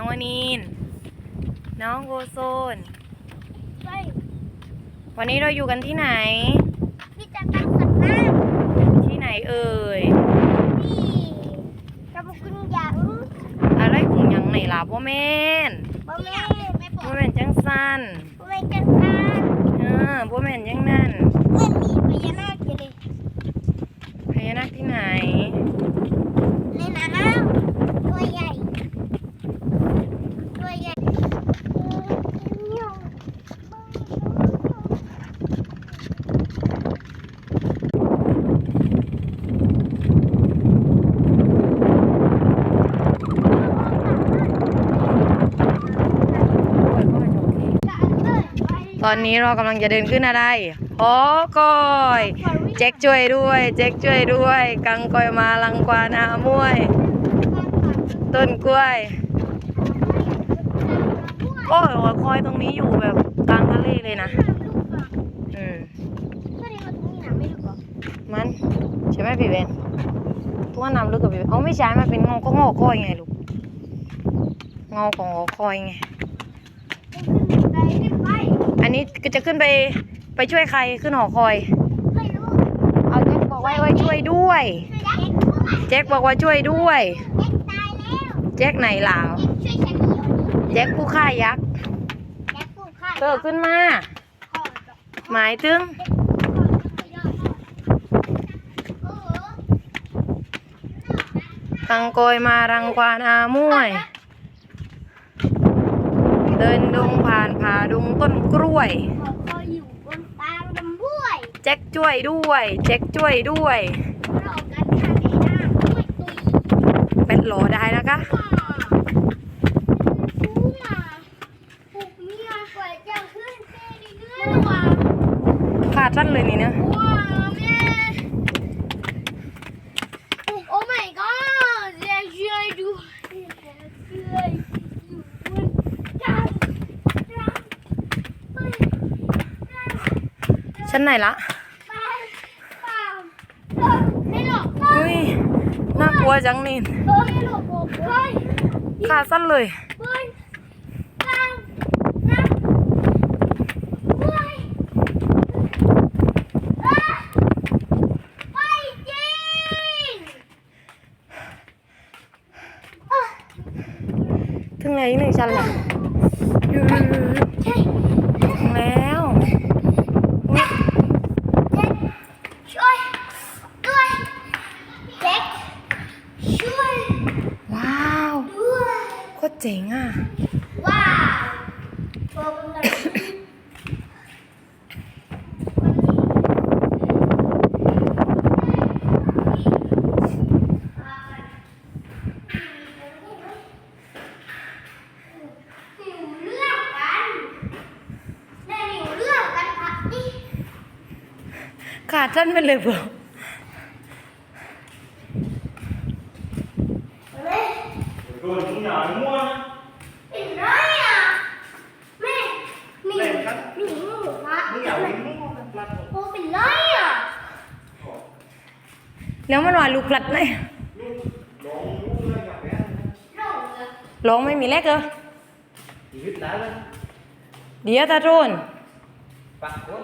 น้องวานิน น้องโกโซนใช่วันนี้เราอยู่กันที่ไหนพี่จะตั้งสัตว์น้ที่ไหนเอ่ยำที่จะมากินหยังอะไรของหยังไหนล่ะพ่อแม่นบ่แม่ไม่บอพ่กอแม่นจังสันบ่แม่จังซันเออพ่อแม่นยังนั่นเมื่อมีพญานาคอยู่เลย พญานาคที่ไหน ในน้ำตัวใหญ่ ตัวใหญ่เออ ตอนนี้เรากำลังจะเดินขึ้นอะไรหอกอยแจ็คช่วยด้วยแจ็คช่วยด้วย กังกอยมาลังกวานามวย ต้นกล้วยโอ้ยหอคอยตรงนี้อยู่แบบกลางทะเลเลยนะ อืม มันใช่ไหม พี่เบนตัวน้ำลึกกับพี่เบนเอาไม่ใช่มันเป็นเงาก็งอคอยไงลูกเงาของหอคอยไงอันนี้ก็จะขึ้นไปไปช่วยใครขึ้นหอคอยเอาแจ็คบอกว่าไว้ช่วยด้วย แจ็คบอกว่าช่วยด้วย แจ็คไหนล่ะแจ็คผู้ฆ่ายักษ์เกิดขึ้นมา หมายถึง ตังโกยมารังควานอามวย เดินดงผ่านผ่าดงต้นกล้วยแจ็คช่วยด้วยแจ็คช่วยด้วยเป็นโหลได้นะคะขาดสั้นเลยนี่เนอะโอ้ my god เรียกช่วยดูช่วยดูจังจังไม่ ชั้นไหนละเปล่าเปล่าเออไม่หรอกเออเฮ้ยน่ากลัวจังนี่เออไม่หรอกผมเฮ้ยขาดสั้นเลยเฮ้ยจังจังเฮ้ยเออไม่จริงเออถึงไหนอีกหนึ่งชั้นละอยู่ใช่ถึงแล้วอุ๊ย ช่วยด้วยเด็กช่วย ว้าว ด้วย โคตร เจ๋งอะ ว้าวโบกเลยหิวเลือกกันแม่หิวเลือก กันพักนี่ขาดสั้นไปเลยเปล่า Rồi chúng nhỏ nó mua เป็นไรอะแม่มีมีหมูปะ Nó nhỏ nó mua lặt โอ้เป็นไรอะแล้วมันว่าลูกพลัดไหน Đó mua lên gặp bé โรคเลยร้องไม่มีแลกเหรอ Thì vứt đá lên เดี๋ยวตาโจน Bạc quá